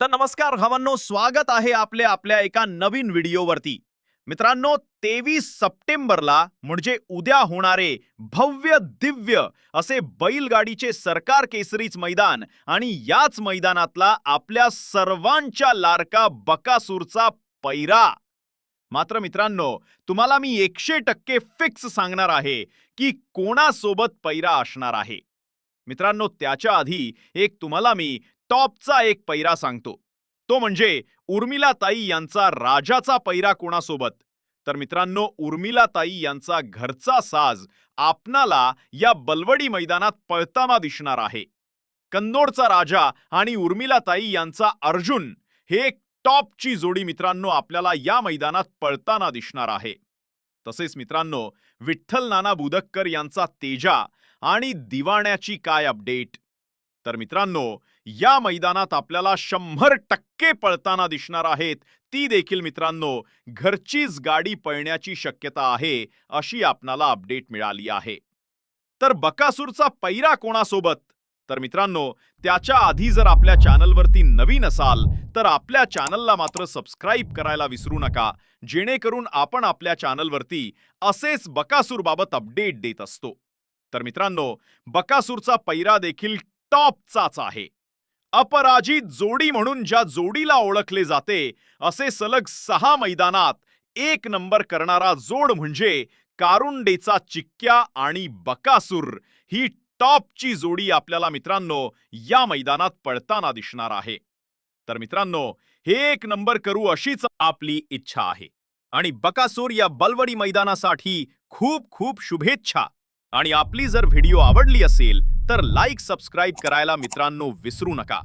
तर नमस्कार हवांनो स्वागत आहे आपले आपल्या एका नवीन व्हिडिओवरती. मित्रांनो तेवीस सप्टेंबरला म्हणजे उद्या होणारे भव्य दिव्य असे बैलगाडीचे सरकार केसरीच मैदान आणि याच मैदानातला आपल्या सर्वांच्या लारका बकासूरचा पैरा. मात्र मित्रांनो तुम्हाला मी एकशे टक्के फिक्स सांगणार आहे की कोणासोबत पैरा असणार आहे. मित्रांनो त्याच्या आधी एक तुम्हाला मी टॉपचा एक पैरा सांगतो. तो म्हणजे उर्मिलाताई यांचा राजाचा पैरा कोणासोबत? तर मित्रांनो उर्मिलाताई यांचा घरचा साज आपणाला या बलवडी मैदानात पळताना दिसणार आहे. कन्नोडचा राजा आणि उर्मिलाताई यांचा अर्जुन हे एक टॉपची जोडी मित्रांनो आपल्याला या मैदानात पळताना दिसणार आहे. तसेच मित्रांनो विठ्ठल नाना बुदक्कर यांचा तेजा आणि दिवाण्याची काय अपडेट? तर मित्रांनो या मैदानात आपल्याला शंभर टक्के पळताना दिसणार आहेत. ती देखील मित्रांनो घरचीच गाडी पळण्याची शक्यता आहे अशी आपणाला अपडेट मिळाली आहे. तर बकासूरचा पैरा कोणासोबत? तर मित्रांनो त्याच्या आधी जर आपल्या चॅनलवरती नवीन असाल तर आपल्या चॅनलला मात्र सबस्क्राईब करायला विसरू नका. जेणेकरून आपण आपल्या चॅनलवरती असेच बकासूरबाबत अपडेट देत असतो. तर मित्रांनो बकासूरचा पैरा देखील टॉपचाच आहे. अपराजित जोडी म्हणून ज्या जोडीला ओळखले जाते असे सलग सहा मैदानात एक नंबर करणारा जोड म्हणजे कारुंडेचा चिक्क्या आणि बकासूर. ही टॉपची जोडी आपल्याला मित्रांनो या मैदानात पळताना दिसणार आहे. तर मित्रांनो हे एक नंबर करू अशीच आपली इच्छा आहे. आणि बकासूर या बलवडी मैदानासाठी खूप खूप शुभेच्छा. आणि आपली जर व्हिडिओ आवडली असेल तर लाईक सबस्क्राईब करायला मित्रांनो विसरू नका.